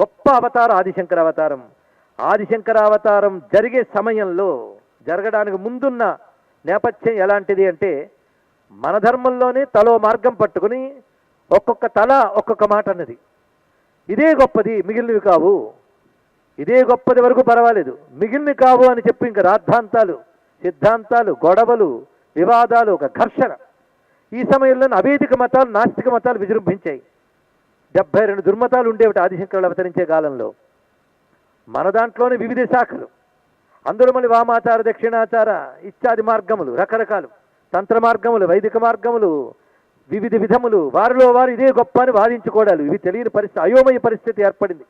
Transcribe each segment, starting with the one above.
గొప్ప అవతారం ఆదిశంకర అవతారం. ఆదిశంకర అవతారం జరిగే సమయంలో జరగడానికి ముందున్న నేపథ్యం ఎలాంటిది అంటే మన ధర్మంలోనే తలో మార్గం పట్టుకుని ఒక్కొక్క తల ఒక్కొక్క మాట అన్నది. ఇదే గొప్పది మిగిలినవి కావు. ఇదే గొప్పది వరకు పర్వాలేదు. మిగిలినవి కావు అని చెప్పి ఇంకా రాద్ధాంతాలు సిద్ధాంతాలు గొడవలు వివాదాలు ఒక ఘర్షణ. ఈ సమయంలో అవేదిక మతాలు నాస్తిక మతాలు విజృంభించాయి. డెబ్బై రెండు దుర్మతాలు ఉండేవి ఆదిశంకరులు అవతరించే కాలంలో. మన దాంట్లోనే వివిధ శాఖలు. అందులో మళ్ళీ వామాచార దక్షిణాచార ఇత్యాది మార్గములు రకరకాలు. తంత్ర మార్గములు వైదిక మార్గములు వివిధ విధములు. వారిలో వారు ఇదే గొప్ప అని వాదించుకోవడాలు ఇవి తెలియని పరిస్థితి అయోమయ పరిస్థితి ఏర్పడింది.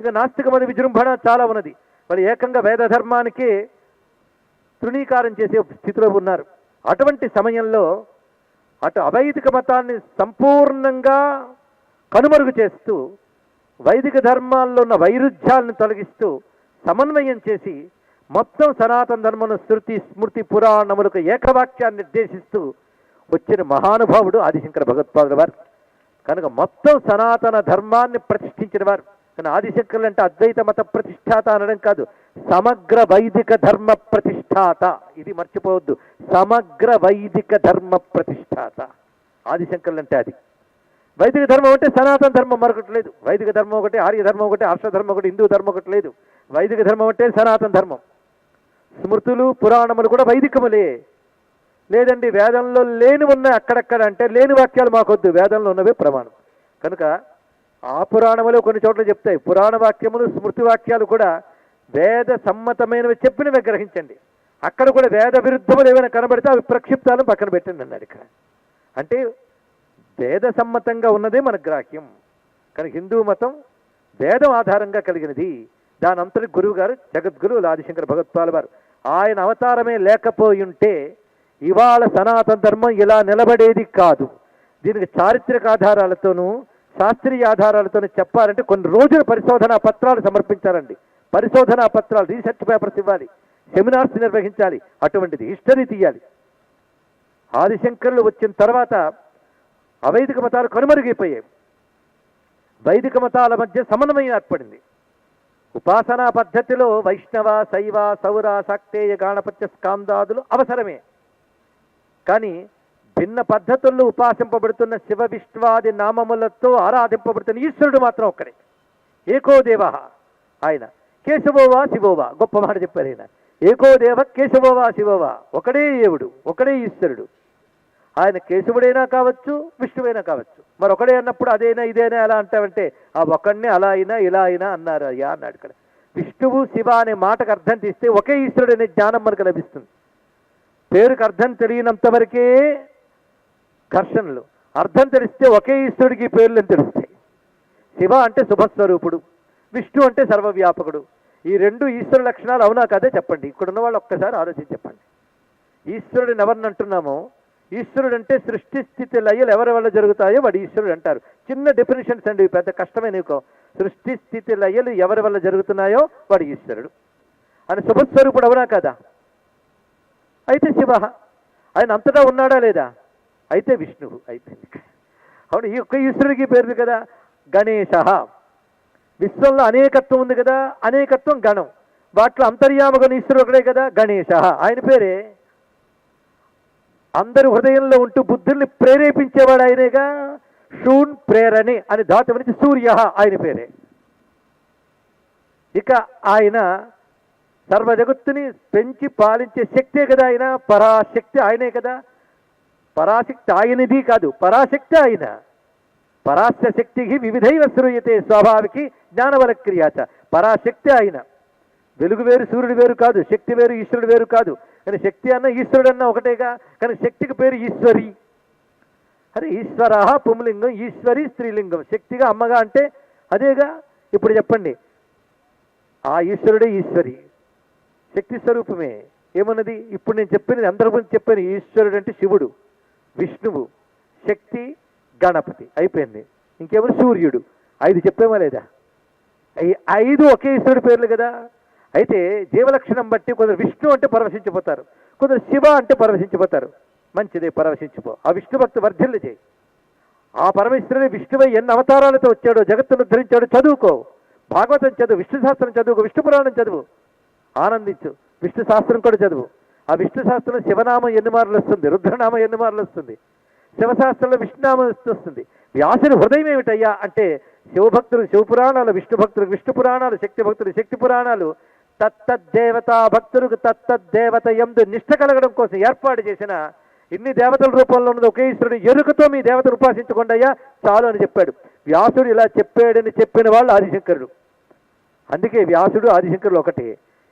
ఇక నాస్తికమైన విజృంభణ చాలా ఉన్నది. మరి ఏకంగా వేద ధర్మానికి తృణీకారం చేసే స్థితిలో ఉన్నారు. అటువంటి సమయంలో అటు అవైదిక మతాన్ని సంపూర్ణంగా కనుమరుగు చేస్తూ వైదిక ధర్మాల్లో ఉన్న వైరుధ్యాలను తొలగిస్తూ సమన్వయం చేసి మొత్తం సనాతన ధర్మను శృతి స్మృతి పురాణములకు ఏకవాక్యాన్ని నిర్దేశిస్తూ వచ్చిన మహానుభావుడు ఆదిశంకర భగవత్పాదుల వారు. కనుక మొత్తం సనాతన ధర్మాన్ని ప్రతిష్ఠించిన వారు. కానీ ఆదిశంకరులు అంటే అద్వైత మత ప్రతిష్టాత అనడం కాదు సమగ్ర వైదిక ధర్మ ప్రతిష్టాత ఇది మర్చిపోవద్దు సమగ్ర వైదిక ధర్మ ప్రతిష్టాత ఆదిశంకరులు అంటే అది. వైదిక ధర్మం అంటే సనాతన ధర్మం మరొకటి లేదు. వైదిక ధర్మం ఒకటి ఆర్య ధర్మం ఒకటి హర్ష ధర్మం ఒకటి హిందూ ధర్మం ఒకటి లేదు. వైదిక ధర్మం అంటే సనాతన ధర్మం. స్మృతులు పురాణములు కూడా వైదికములే. లేదండి వేదంలో లేని ఉన్న అక్కడక్కడ అంటే లేని వాక్యాలు మాకొద్దు. వేదంలో ఉన్నవే ప్రమాణం. కనుక ఆ పురాణములు కొన్ని చోట్ల చెప్తాయి. పురాణ వాక్యములు స్మృతి వాక్యాలు కూడా వేద సమ్మతమైనవి చెప్పినవి గ్రహించండి. అక్కడ కూడా వేద విరుద్ధములు ఏమైనా కనబడితే అవి ప్రక్షిప్తాలను పక్కన పెట్టండి అన్నాడు ఇక్కడ. అంటే వేద సమ్మతంగా ఉన్నదే మన గ్రాహ్యం. కానీ హిందూ మతం వేదం ఆధారంగా కలిగినది. దాని అంతటి గురువు గారు జగద్గురు ఆదిశంకర భగత్పాల్ వారు. ఆయన అవతారమే లేకపోయి ఉంటే ఇవాళ సనాతన ధర్మం ఇలా నిలబడేది కాదు. దీనికి చారిత్రక ఆధారాలతోనూ శాస్త్రీయ ఆధారాలతోనూ చెప్పాలంటే కొన్ని రోజుల పరిశోధనా పత్రాలు సమర్పించాలండి. పరిశోధనా పత్రాలు రీసెర్చ్ పేపర్స్ ఇవ్వాలి. సెమినార్స్ నిర్వహించాలి. అటువంటిది హిస్టరీ తీయాలి. ఆదిశంకరులు వచ్చిన తర్వాత అవైదిక మతాలు కనుమరుగైపోయాయి. వైదిక మతాల మధ్య సమన్వయం ఏర్పడింది. ఉపాసనా పద్ధతిలో వైష్ణవ శైవ సౌర శాక్తేయ గాణపత్య స్కాందాదులు అవసరమే. కానీ భిన్న పద్ధతుల్లో ఉపాసింపబడుతున్న శివ విష్ణువాది నామములతో ఆరాధింపబడుతున్న ఈశ్వరుడు మాత్రం ఒక్కడే. ఏకో దేవ ఆయన కేశవోవా శివోవా. గొప్ప మాట చెప్పారు ఆయన ఏకో దేవ కేశవోవా శివోవా. ఒకడే దేవుడు ఒకడే ఈశ్వరుడు. ఆయన కేశవుడైనా కావచ్చు విష్ణువైనా కావచ్చు. మరి ఒకడే అన్నప్పుడు అదేనా ఇదేనా ఎలా అంటావంటే ఆ ఒకడిని అలా అయినా ఇలా అయినా అన్నారు అయ్యా అన్నాడు ఇక్కడ. విష్ణువు శివ అనే మాటకు అర్థం తీస్తే ఒకే ఈశ్వరుడు అనే జ్ఞానం మనకు లభిస్తుంది. పేరుకు అర్థం తెలియనంత వరకే ఘర్షణలు. అర్థం తెలిస్తే ఒకే ఈశ్వరుడికి పేర్లు అని తెలుస్తాయి. శివ అంటే శుభస్వరూపుడు విష్ణు అంటే సర్వవ్యాపకుడు. ఈ రెండు ఈశ్వర లక్షణాలు అవునా కదే చెప్పండి. ఇక్కడున్న వాళ్ళు ఒక్కసారి ఆలోచించి చెప్పండి. ఈశ్వరుడిని ఎవరిని అంటున్నామో ఈశ్వరుడు అంటే సృష్టి స్థితి లయలు ఎవరి వల్ల జరుగుతాయో వాడు ఈశ్వరుడు అంటారు. చిన్న డెఫినేషన్స్ అండి పెద్ద కష్టమైన సృష్టి స్థితి లయలు ఎవరి వల్ల జరుగుతున్నాయో వాడు ఈశ్వరుడు. అని శుభస్వరూపుడు అవునా కదా? అయితే శివ ఆయన అంతటా ఉన్నాడా లేదా? అయితే విష్ణువు అయిపోయింది. అవును ఈ ఒక్క ఈశ్వరుడికి పేరుది కదా గణేశ. విశ్వంలో అనేకత్వం ఉంది కదా అనేకత్వం గణం. వాటిలో అంతర్యామగణ ఈశ్వరుడు ఒకడే కదా గణేశ. ఆయన పేరే అందరి హృదయంలో ఉంటూ బుద్ధుల్ని ప్రేరేపించేవాడు ఆయనేగా? షూన్ ప్రేరణి అని ధాతువు నుంచి సూర్య ఆయన పేరే. ఇక ఆయన సర్వ జగత్తుని పెంచి పాలించే శక్తే కదా ఆయన? పరాశక్తి ఆయనే కదా? పరాశక్తి ఆయనది కాదు పరాశక్తి ఆయన. పరాశ శక్తికి వివిధైవ శ్రూయతే స్వాభావికి జ్ఞానవర క్రియాచ పరాశక్తి ఆయన. వెలుగు వేరు సూర్యుడు వేరు కాదు శక్తి వేరు ఈశ్వరుడు వేరు కాదు. కానీ శక్తి అన్న ఈశ్వరుడు అన్న ఒకటేగా కానీ శక్తికి పేరు ఈశ్వరి. అరే ఈశ్వర పుంలింగం ఈశ్వరి స్త్రీలింగం. శక్తిగా అమ్మగా అంటే అదేగా? ఇప్పుడు చెప్పండి. ఆ ఈశ్వరుడే ఈశ్వరి. శక్తి స్వరూపమే. ఏమన్నది? ఇప్పుడు నేను చెప్పినది అందరి గురించి చెప్పాను ఈశ్వరుడు అంటే శివుడు విష్ణువు శక్తి గణపతి. అయిపోయింది. ఇంకెవరు? సూర్యుడు. ఐదు చెప్పేమా లేదా? ఐదు ఒకే ఈశ్వరుడి పేర్లు కదా? అయితే జీవలక్షణం బట్టి కొందరు విష్ణు అంటే పరవశించిపోతారు. కొందరు శివ అంటే పరవశించిపోతారు. మంచిదే పరవశించిపో. ఆ విష్ణు భక్తి వర్ధిల్లు చేయి. ఆ పరమేశ్వరుని విష్ణువై ఎన్ని అవతారాలతో వచ్చాడో జగత్తును ధరించాడు చదువుకో. భాగవతం చదువు విష్ణు శాస్త్రం చదువు విష్ణు పురాణం చదువు. ఆనందించు. విష్ణు శాస్త్రం కూడా చదువు. ఆ విష్ణు శాస్త్రం శివనామం ఎన్ని మార్లు వస్తుంది? రుద్రనామం ఎన్ని మార్లు వస్తుంది? శివశాస్త్రంలో విష్ణునామం వస్తుంది? వ్యాసుని హృదయం ఏమిటయ్యా? అంటే శివభక్తులు శివపురాణాలు విష్ణు భక్తులు విష్ణు పురాణాలు శక్తి భక్తులు శక్తి పురాణాలు. తత్తద్దేవతా భక్తులకు తత్తద్దేవత ఎందు నిష్ట కలగడం కోసం ఏర్పాటు చేసిన ఇన్ని దేవతల రూపంలో ఉన్నది ఒకే ఈశ్వరుడు ఎరుకతో మీ దేవతను ఉపాసించుకోండి అయ్యా చాలు అని చెప్పాడు. వ్యాసుడు ఇలా చెప్పాడని చెప్పిన వాళ్ళు ఆదిశంకరుడు అందుకే వ్యాసుడు ఆదిశంకరులు ఒకటే.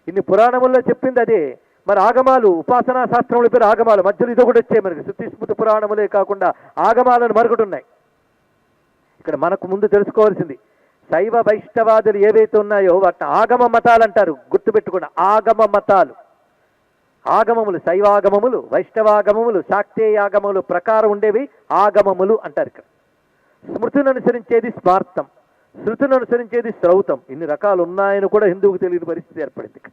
ఇన్ని పురాణముల్లో చెప్పింది అదే. మరి ఆగమాలు ఉపాసనా శాస్త్రముల పేరు ఆగమాలు మధ్యలో ఇది ఒకటి వచ్చాయి మనకి. శృతి స్మృతి పురాణములే కాకుండా ఆగమాలను మరొకటి ఉన్నాయి. ఇక్కడ మనకు ముందు తెలుసుకోవాల్సింది శైవ వైష్ణవాదులు ఏవైతే ఉన్నాయో వాటిని ఆగమ మతాలు అంటారు. గుర్తుపెట్టుకున్న ఆగమ మతాలు. ఆగమములు శైవాగమములు వైష్ణవాగమములు శాక్తేయాగమములు ప్రకారం ఉండేవి ఆగమములు అంటారు ఇక్కడ. స్మృతిని అనుసరించేది స్మార్థం శృతిని అనుసరించేది శ్రౌతం. ఇన్ని రకాలు ఉన్నాయని కూడా హిందువుకు తెలియని పరిస్థితి ఏర్పడింది ఇక్కడ.